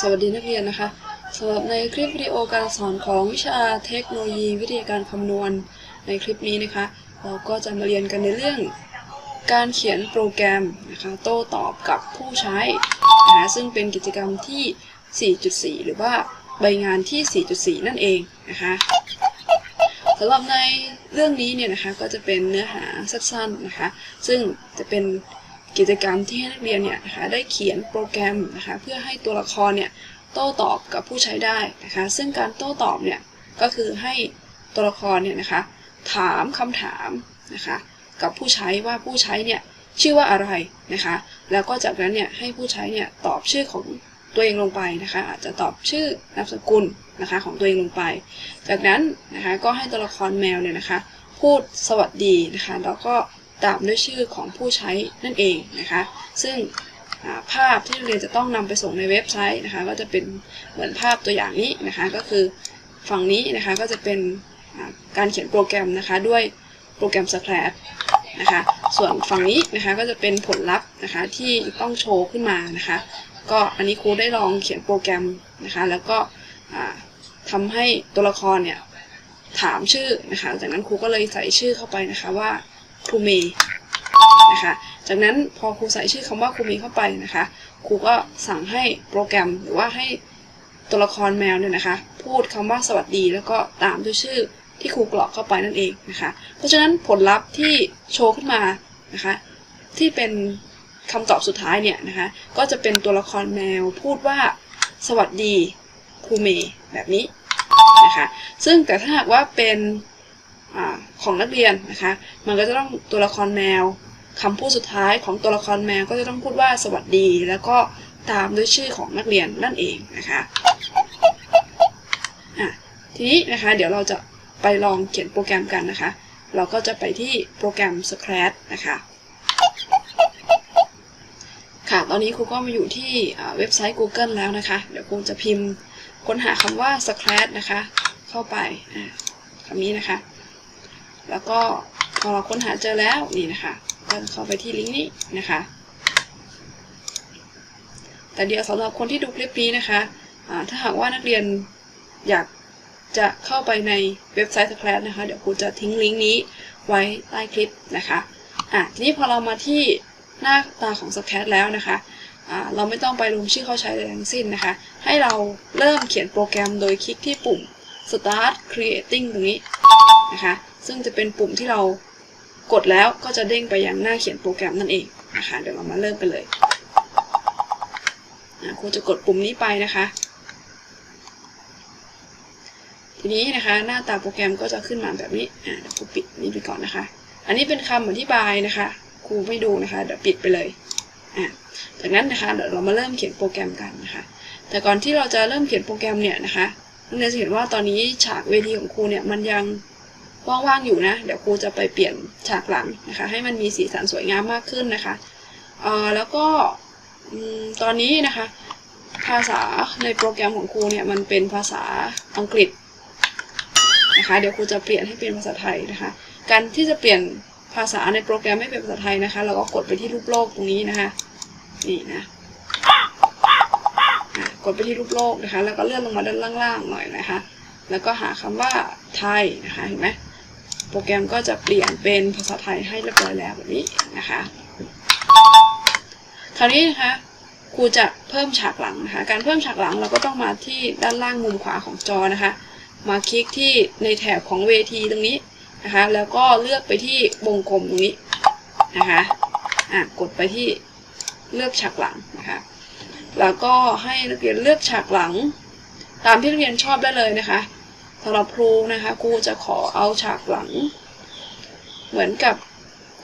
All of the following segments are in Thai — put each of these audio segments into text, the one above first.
สวัสดีนักเรียนนะคะสำหรับในคลิปวิดีโอการสอนของวิชาเทคโนโลยี วิทยาการคำนวณในคลิปนี้นะคะ เราก็จะมาเรียนกันในเรื่อง การเขียนโปรแกรมนะคะโต้ตอบกับผู้ใช้นะคะซึ่งเป็นกิจกรรมที่ 4.4 หรือว่าใบงานที่ 4.4 นั่นเองนะคะสำหรับในเรื่องนี้เนี่ยนะคะก็จะเป็นเนื้อหาสั้นๆนะคะ ซึ่งจะเป็น กิจกรรมที่ให้นักเรียนเนี่ยนะคะได้เขียนโปรแกรมนะคะเพื่อให้ตัวละครเนี่ยโต้ตอบกับผู้ใช้ได้นะคะ ซึ่งการโต้ตอบเนี่ยก็คือให้ตัวละครเนี่ยนะคะถามคำถามนะคะกับผู้ใช้ว่าผู้ใช้เนี่ยชื่อว่าอะไรนะคะ แล้วก็จากนั้นเนี่ยให้ผู้ใช้เนี่ยตอบชื่อของตัวเองลงไปนะคะ อาจจะตอบชื่อนามสกุลนะคะของตัวเองลงไป จากนั้นนะคะก็ให้ตัวละครแมวเนี่ยนะคะ พูดสวัสดีนะคะ แล้วก็ ตามด้วยชื่อของผู้ใช้นั่นเองนะคะ ซึ่งภาพที่นักเรียนจะต้องนำไปส่งในเว็บไซต์นะคะ ก็จะเป็นเหมือนภาพตัวอย่างนี้นะคะ ก็คือฝั่งนี้นะคะก็จะเป็นการเขียนโปรแกรมนะคะด้วยโปรแกรม Scratch นะคะ ส่วนฝั่งนี้นะคะก็จะเป็นผลลัพธ์นะคะที่ต้องโชว์ขึ้นมานะคะ ก็อันนี้ครูได้ลองเขียนโปรแกรมนะคะ แล้วก็อ่าทำให้ตัวละครเนี่ยถามชื่อนะคะ จากนั้นครูก็เลยใส่ชื่อเข้าไปนะคะว่า ครูเมย์นะคะ จากนั้นพอครูใส่ชื่อคำว่าครูเมย์เข้าไปนะคะ ครูก็สั่งให้โปรแกรมหรือว่าให้ตัวละครแมวเนี่ยนะคะ พูดคำว่าสวัสดี แล้วก็ตามด้วยชื่อที่ครูกรอกเข้าไปนั่นเองนะคะ เพราะฉะนั้นผลลัพธ์ที่โชว์ขึ้นมานะคะ ที่เป็นคำตอบสุดท้ายเนี่ยนะคะ ก็จะเป็นตัวละครแมวพูดว่าสวัสดีครูเมย์แบบนี้นะคะ ซึ่งแต่ถ้าหากว่าเป็น อของนักเรียนนะคะ มันก็จะต้องตัวละครแมวคำพูดสุดท้ายของตัวละครแมวก็จะต้องพูดว่าสวัสดี แล้วก็ตามด้วยชื่อของนักเรียนนั่นเองนะคะะทีนี้นะคะเดี๋ยวเราจะไปลองเขียนโปรแกรมกันนะคะ เราก็จะไปที่โปรแกรม Scratch นะคะค่ะ ตอนนี้ครูก็มาอยู่ที่เว็บไซต์ Google แล้วนะคะ เดี๋ยวครูจะพิมพ์ค้นหาคำว่า Scratch นะคะ เข้าไปคำนี้นะคะ แล้วก็พอเราค้นหาเจอแล้วนี่นะคะ ก็เข้าไปที่ลิงก์นี้นะคะ แต่เดี๋ยวสำหรับคนที่ดูคลิปนี้นะคะอ่าถ้าหากว่านักเรียนอยากจะเข้าไปในเว็บไซต์ Scratch นะคะ เดี๋ยวครูจะทิ้งลิงก์นี้ไว้ใต้คลิปนะคะอะทีนี้พอเรามาที่หน้าตาของ Scratch แล้วนะคะเราไม่ต้องไปลงชื่อเข้าใช้ใดทั้งสิ้นนะคะ ให้เราเริ่มเขียนโปรแกรมโดยคลิกที่ปุ่ม start creating ตรงนี้นะคะ ซึ่งจะเป็นปุ่มที่เรากดแล้วก็จะเด้งไปยังหน้าเขียนโปรแกรมนั่นเองนะคะเดี๋ยวเรามาเริ่มกันเลยอะครูจะกดปุ่มนี้ไปนะคะ ทีนี้นะคะ หน้าตาโปรแกรมก็จะขึ้นมาแบบนี้อ่าเดี๋ยวครูปิดนี้ไปก่อนนะคะ อันนี้เป็นคำอธิบายนะคะครูไม่ดูนะคะเดี๋ยวปิดไปเลยอะจากนั้นนะคะเดี๋ยวเรามาเริ่มเขียนโปรแกรมกันนะคะ แต่ก่อนที่เราจะเริ่มเขียนโปรแกรมเนี่ยนะคะนักเรียนจะเห็นว่าตอนนี้ฉากเวทีของครูเนี่ยมันยัง ว่างๆอยู่นะ เดี๋ยวครูจะไปเปลี่ยนฉากหลังนะคะ ให้มันมีสีสันสวยงามมากขึ้นนะคะเอ่อแล้วก็ตอนนี้นะคะ ภาษาในโปรแกรมของครูเนี่ยมันเป็นภาษาอังกฤษนะคะ เดี๋ยวครูจะเปลี่ยนให้เป็นภาษาไทยนะคะ การที่จะเปลี่ยนภาษาในโปรแกรมให้เป็นภาษาไทยนะคะ เราก็กดไปที่รูปโลกตรงนี้นะคะนี่นะอะกดไปที่รูปโลกนะคะ แล้วก็เลื่อนลงมาด้านล่างๆหน่อยนะคะ แล้วก็หาคำว่าไทยนะคะเห็นไหม โปรแกรมก็จะเปลี่ยนเป็นภาษาไทยให้เรียบร้อยแล้วแบบนี้นะคะ คราวนี้นะคะครูจะเพิ่มฉากหลังนะคะ การเพิ่มฉากหลังเราก็ต้องมาที่ด้านล่างมุมขวาของจอนะคะ มาคลิกที่ในแถบของเวทีตรงนี้นะคะ แล้วก็เลือกไปที่วงกลมตรงนี้นะคะอะกดไปที่เลือกฉากหลังนะคะ แล้วก็ให้นักเรียนเลือกฉากหลัง ตามที่นักเรียนชอบได้เลยนะคะ สำหรับครูนะคะครูจะขอเอาฉากหลัง เหมือนกับ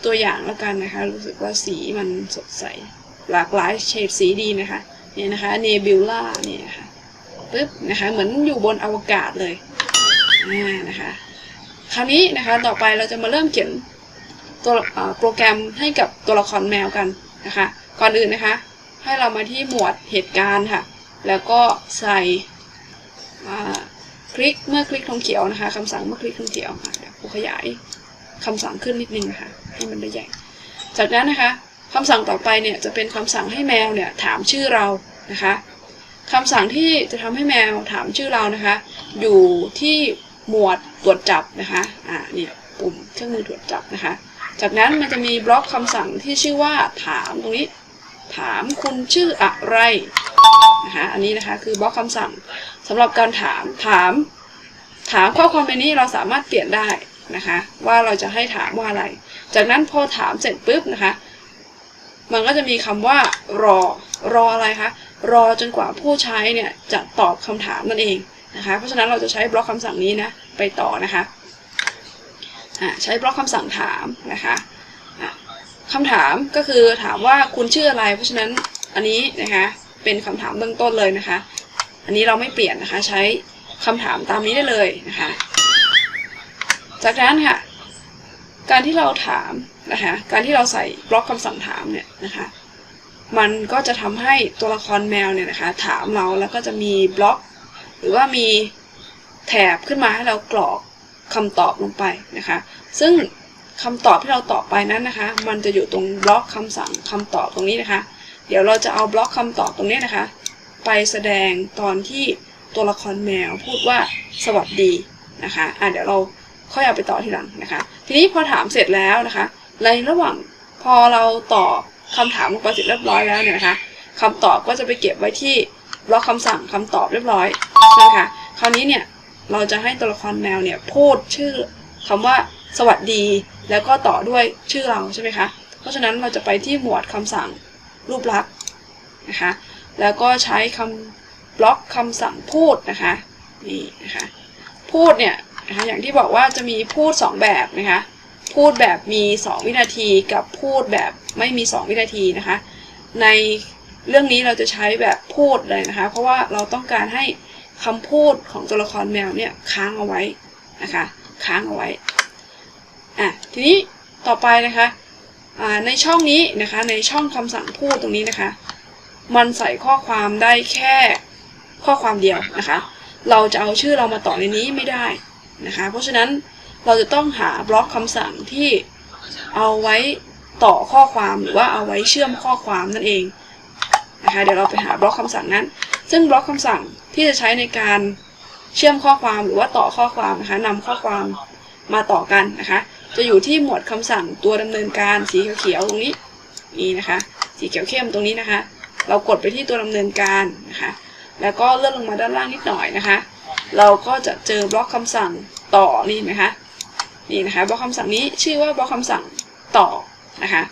ตัวอย่างแล้วกันนะคะ รู้สึกว่าสีมันสดใส หลากหลายเฉดสีดีนะคะเนี่ยนะคะเนบิวล่าเนี่ยนะคะปึ๊บนะคะ เหมือนอยู่บนอวกาศเลยอ่านะคะ คราวนี้นะคะต่อไปเราจะมาเริ่มเขียนตัวโปรแกรมให้กับตัวละครแมวกันนะคะ ก่อนอื่นนะคะ ให้เรามาที่หมวดเหตุการณ์ค่ะ แล้วก็ใส่อ่า คลิกเมื่อคลิกธงเขียวนะคะคำสั่งเมื่อคลิกธงเขียวค่ะครูขยายคำสั่งขึ้นนิดนึงนะคะให้มันได้ใหญ่ จากนั้นนะคะคำสั่งต่อไปเนี่ยจะเป็นคำสั่งให้แมวเนี่ยถามชื่อเรานะคะคำสั่งที่จะทำให้แมวถามชื่อเรานะคะ อยู่ที่หมวดตรวจจับนะคะอ่าเนี่ยปุ่มเครื่องมือตรวจจับนะคะ จากนั้นมันจะมีบล็อกคำสั่งที่ชื่อว่าถามตรงนี้ ถามคุณชื่ออะไรนะคะอันนี้นะคะคือบล็อกคำสั่งสำหรับการถามถาม ถามข้อความในนี้เราสามารถเปลี่ยนได้นะคะ ว่าเราจะให้ถามว่าอะไร จากนั้นพอถามเสร็จปุ๊บนะคะ มันก็จะมีคำว่ารอรออะไรคะรอจนกว่าผู้ใช้เนี่ยจะตอบคำถามนั่นเองนะคะ เพราะฉะนั้นเราจะใช้บล็อกคำสั่งนี้นะไปต่อนะคะใช้บล็อกคำสั่งถามนะคะ คำถามก็คือถามว่าคุณชื่ออะไร เพราะฉะนั้นอันนี้นะคะเป็นคำถามเบื้องต้นเลยนะคะ อันนี้เราไม่เปลี่ยนนะคะ ใช้คำถามตามนี้ได้เลยนะคะ จากนั้นค่ะ การที่เราถามนะคะการที่เราใส่บล็อกคำสั่งถามเนี่ยนะคะมันก็จะทำให้ตัวละครแมวเนี่ยนะคะ ถามเราแล้วก็จะมีบล็อก หรือว่ามีแถบขึ้นมาให้เรากรอกคำตอบลงไปนะคะ ซึ่ง คำตอบที่เราตอบไปนั้นนะคะ มันจะอยู่ตรงบล็อกคำสั่งคำตอบตรงนี้นะคะ เดี๋ยวเราจะเอาบล็อกคำตอบตรงนี้นะคะ ไปแสดงตอนที่ตัวละครแมวพูดว่าสวัสดีนะคะอะเดี๋ยวเราค่อยเอาไปต่อทีหลังนะคะ ทีนี้พอถามเสร็จแล้วนะคะในระหว่างพอเราตอบคำถามลงไปเสร็จเรียบร้อยแล้วเนี่ยนะคะคำตอบก็จะไปเก็บไว้ที่บล็อกคำสั่งคำตอบเรียบร้อยใช่ไหมคะคราวนี้เนี่ยเราจะให้ตัวละครแมวเนี่ยพูดชื่อคำว่าสวัสดี แล้วก็ต่อด้วยชื่อเราใช่ไหมคะ เพราะฉะนั้นเราจะไปที่หมวดคำสั่งรูปลักษณ์นะคะ แล้วก็ใช้คำบล็อกคำสั่งพูดนะคะนี่นะคะพูดเนี่ยนะคะอย่างที่บอกว่าจะมีพูด 2 แบบนะคะพูดแบบมี 2 วินาทีกับพูดแบบไม่มี 2 วินาทีนะคะ ในเรื่องนี้เราจะใช้แบบพูดเลยนะคะ เพราะว่าเราต้องการให้คำพูดของตัวละครแมวเนี่ยค้างเอาไว้นะคะ ค้างเอาไว้ อะทีนี้ต่อไปนะคะในช่องนี้นะคะในช่องคำสั่งพูดตรงนี้นะคะ มันใส่ข้อความได้แค่ข้อความเดียวนะคะ เราจะเอาชื่อเรามาต่อในนี้ไม่ได้นะคะ เพราะฉะนั้นเราจะต้องหาบล็อกคำสั่งที่เอาไว้ต่อข้อความหรือว่าเอาไว้เชื่อมข้อความนั่นเองนะคะเดี๋ยวเราไปหาบล็อกคำสั่งนั้น ซึ่งบล็อกคำสั่งที่จะใช้ในการเชื่อมข้อความหรือว่าต่อข้อความนะคะนำข้อความมาต่อกันนะคะ จะอยู่ที่หมวดคำสั่งตัวดำเนินการสีเขียวๆตรงนี้นี่นะคะ สีเขียวเข้มตรงนี้นะคะ เรากดไปที่ตัวดำเนินการนะคะ แล้วก็เลื่อนลงมาด้านล่างนิดหน่อยนะคะ เราก็จะเจอบล็อกคำสั่งต่อนี่ไหมคะนี่นะคะบล็อกคำสั่งนี้ชื่อว่าบล็อกคำสั่งต่อนะคะ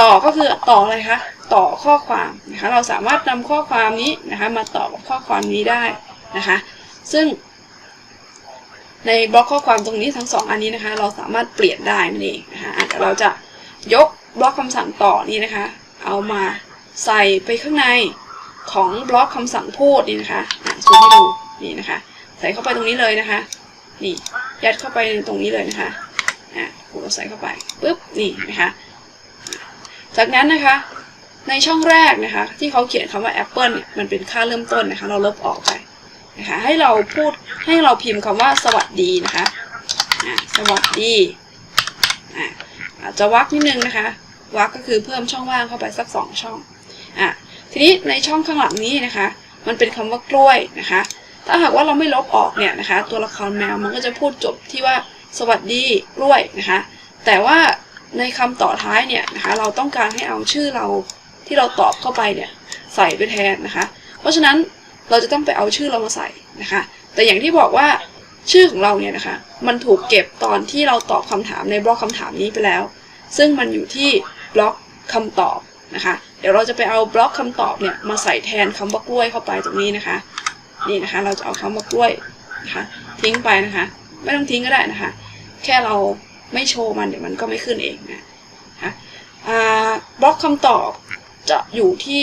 ต่อก็คือต่ออะไรคะต่อข้อความนะคะ เราสามารถนำข้อความนี้นะคะ มาต่อกับข้อความนี้ได้นะคะ ซึ่ง ในบล็อกข้อความตรงนี้ทั้งสองอันนี้นะคะ เราสามารถเปลี่ยนได้นั่นเองนะคะอะเดี๋ยวเราจะยกบล็อกคำสั่งต่อนี้นะคะ เอามาใส่ไปข้างในของบล็อกคำสั่งพูดนี่นะคะอะซูมให้ดูนี่นะคะ ใส่เข้าไปตรงนี้เลยนะคะ นี่ยัดเข้าไปในตรงนี้เลยนะคะอะเราใส่เข้าไปปุ๊บนี่นะคะจากนั้นนะคะ ในช่องแรกนะคะ ที่เขาเขียนคำว่า Apple เนี่ยมันเป็นค่าเริ่มต้นนะคะ เราลบออกไป นะคะให้เราพูดให้เราพิมพ์คำว่าสวัสดีนะคะสวัสดีอาจจะวักนิดนึงนะคะวักก็คือเพิ่มช่องว่างเข้าไปสักสองช่องอะทีนี้ในช่องข้างหลังนี้นะคะ มันเป็นคำว่ากล้วยนะคะ ถ้าหากว่าเราไม่ลบออกเนี่ยนะคะ ตัวละครแมวมันก็จะพูดจบที่ว่าสวัสดีกล้วยนะคะ แต่ว่าในคำต่อท้ายเนี่ยนะคะ เราต้องการให้เอาชื่อเราที่เราตอบเข้าไปเนี่ยใส่ไปแทนนะคะ เพราะฉะนั้น เราจะต้องไปเอาชื่อเรามาใส่นะคะ แต่อย่างที่บอกว่าชื่อของเราเนี่ยนะคะ มันถูกเก็บตอนที่เราตอบคำถามในบล็อกคำถามนี้ไปแล้ว ซึ่งมันอยู่ที่บล็อกคำตอบนะคะ เดี๋ยวเราจะไปเอาบล็อกคำตอบเนี่ยมาใส่แทนคำว่ากล้วยเข้าไปตรงนี้นะคะ นี่นะคะ เราจะเอาคำว่ากล้วยนะคะ ทิ้งไปนะคะ ไม่ต้องทิ้งก็ได้นะคะ แค่เราไม่โชว์มันเดี๋ยวมันก็ไม่ขึ้นเองนะคะบล็อกคำตอบจะอยู่ที่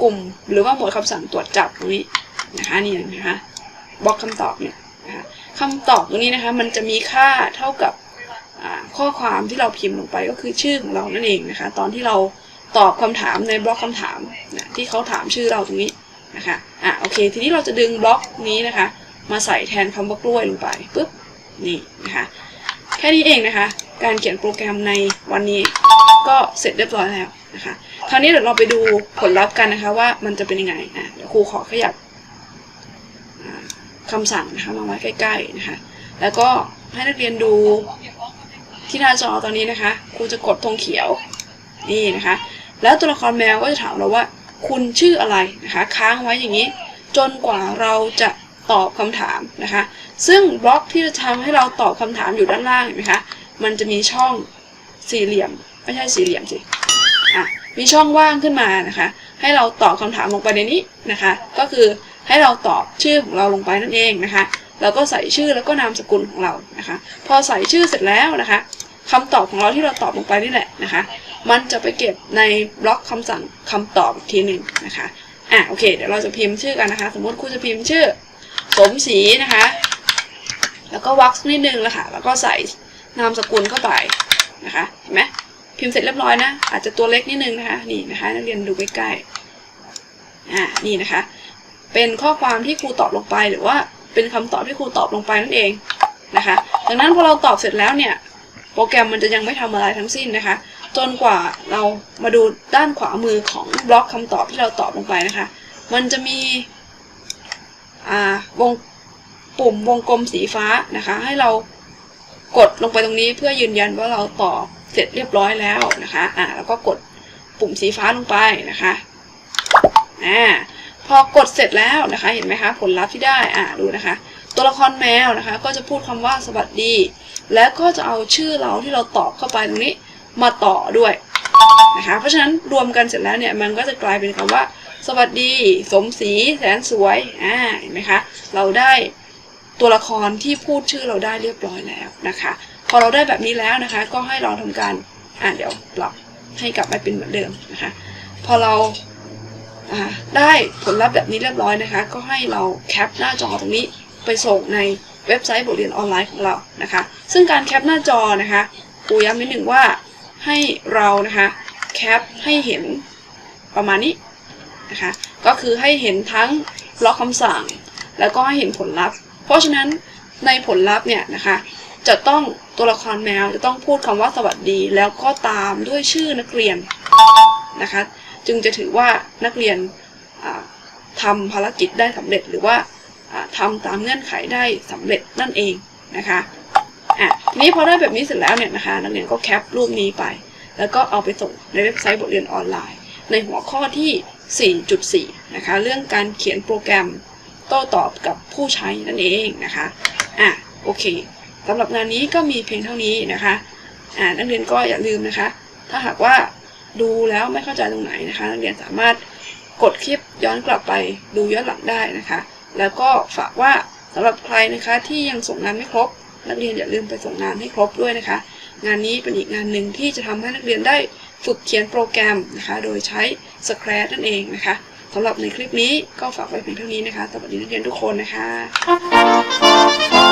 กลุ่ม หรือว่าหมวดคำสั่งตรวจจับตรงนี้นะคะนี่นะคะบล็อกคำตอบเนี่ยนะคะคำตอบตรงนี้นะคะมันจะมีค่าเท่ากับข้อความที่เราพิมพ์ลงไปก็คือชื่อของเรานั่นเองนะคะ ตอนที่เราตอบคำถามในบล็อกคำถามนะที่เขาถามชื่อเราตรงนี้นะคะอะโอเค ทีนี้เราจะดึงบล็อกนี้นะคะ มาใส่แทนคำว่ากล้วยลงไปปุ๊บนี่นะคะแค่นี้เองนะคะ การเขียนโปรแกรมในวันนี้ก็เสร็จเรียบร้อยแล้ว นะคะคราวนี้เดี๋ยวเราไปดูผลลัพธ์กันนะคะ ว่ามันจะเป็นยังไงอะเดี๋ยวครูขอขยับอ่าคำสั่งนะคะมาไว้ใกล้ๆนะคะ แล้วก็ให้นักเรียนดูที่หน้าจอตอนนี้นะคะครูจะกดธงเขียวนี่นะคะ แล้วตัวละครแมวก็จะถามเราว่า คุณชื่ออะไรนะคะ ค้างไว้อย่างนี้ จนกว่าเราจะตอบคำถามนะคะ ซึ่งบล็อกที่จะทำให้เราตอบคำถามอยู่ด้านล่างเห็นไหมคะมันจะมีช่องสี่เหลี่ยม ไม่ใช่สี่เหลี่ยมสิ มีช่องว่างขึ้นมานะคะ ให้เราตอบคำถามลงไปในนี้นะคะ ก็คือให้เราตอบชื่อของเราลงไปนั่นเองนะคะแล้วก็ใส่ชื่อแล้วก็นามสกุลของเรานะคะ พอใส่ชื่อเสร็จแล้วนะคะคำตอบของเราที่เราตอบลงไปนี่แหละนะคะ มันจะไปเก็บในบล็อกคำสั่งคำตอบอีกทีหนึ่งนะคะอะโอเคเดี๋ยวเราจะพิมพ์ชื่อกันนะคะ สมมติครูจะพิมพ์ชื่อ สมศรีนะคะ แล้วก็วักนิดนึงแล้วค่ะแล้วก็ใส่นามสกุลเข้าไปนะคะเห็นไหม พิมพ์เสร็จเรียบร้อยนะ อาจจะตัวเล็กนิดนึงนะคะ นี่นะคะ นักเรียนดูใกล้ๆอ่านี่นะคะ เป็นข้อความที่ครูตอบลงไปหรือว่าเป็นคำตอบที่ครูตอบลงไปนั่นเองนะคะ ดังนั้นพอเราตอบเสร็จแล้วเนี่ย โปรแกรมมันจะยังไม่ทำอะไรทั้งสิ้นนะคะ จนกว่าเรามาดูด้านขวามือของบล็อกคำตอบที่เราตอบลงไปนะคะ มันจะมีอ่าวงปุ่มวงกลมสีฟ้านะคะ ให้เรากดลงไปตรงนี้เพื่อยืนยันว่าเราตอบ เสร็จเรียบร้อยแล้วนะคะอ่าแล้วก็กดปุ่มสีฟ้าลงไปนะคะอ่าพอกดเสร็จแล้วนะคะ เห็นไหมคะ ผลลัพธ์ที่ได้อ่าดูนะคะ ตัวละครแมวนะคะ ก็จะพูดคำว่าสวัสดี แล้วก็จะเอาชื่อเราที่เราตอบเข้าไปตรงนี้มาต่อด้วยนะคะ เพราะฉะนั้นรวมกันเสร็จแล้วเนี่ยมันก็จะกลายเป็นคำว่า สวัสดี สมศรีแสนสวยอ่าเห็นไหมคะ เราได้ตัวละครที่พูดชื่อเราได้เรียบร้อยแล้วนะคะ พอเราได้แบบนี้แล้วนะคะ ก็ให้เราทำการอ่าเดี๋ยวปรับให้กลับมาเป็นเหมือนเดิมนะคะ พอเราได้ผลลัพธ์แบบนี้เรียบร้อยนะคะ ก็ให้เราแคปหน้าจอตรงนี้ไปส่งในเว็บไซต์บทเรียนออนไลน์ของเรานะคะ ซึ่งการแคปหน้าจอนะคะครูย้ำนิดหนึ่งว่าให้เรานะคะแคปให้เห็นประมาณนี้นะคะ ก็คือให้เห็นทั้งล็อกคำสั่ง แล้วก็ให้เห็นผลลัพธ์ เพราะฉะนั้นในผลลัพธ์เนี่ยนะคะ จะต้องตัวละครแมวจะต้องพูดคำว่าสวัสดี แล้วก็ตามด้วยชื่อนักเรียนนะคะ จึงจะถือว่านักเรียนอ่าทำภารกิจได้สำเร็จหรือว่าอ่าทำตามเงื่อนไขได้สำเร็จนั่นเองนะคะอะทีนี้พอได้แบบนี้เสร็จแล้วเนี่ยนะคะ นักเรียนก็แคปรูปนี้ไป แล้วก็เอาไปส่งในเว็บไซต์บทเรียนออนไลน์ ในหัวข้อที่ 4.4 นะคะ เรื่องการเขียนโปรแกรมโต้ตอบกับผู้ใช้นั่นเองนะคะอะโอเค สำหรับงานนี้ก็มีเพียงเท่านี้นะคะอ่านักเรียนก็อย่าลืมนะคะ ถ้าหากว่าดูแล้วไม่เข้าใจตรงไหนนะคะ นักเรียนสามารถกดคลิปย้อนกลับไปดูย้อนหลังได้นะคะ แล้วก็ฝากว่าสำหรับใครนะคะที่ยังส่งงานไม่ครบ นักเรียนอย่าลืมไปส่งงานให้ครบด้วยนะคะ งานนี้เป็นอีกงานหนึ่งที่จะทำให้นักเรียนได้ฝึกเขียนโปรแกรมนะคะ โดยใช้ Scratch นั่นเองนะคะสำหรับในคลิปนี้ก็ฝากไว้เพียงเท่านี้นะคะ สวัสดีนักเรียนทุกคนนะคะ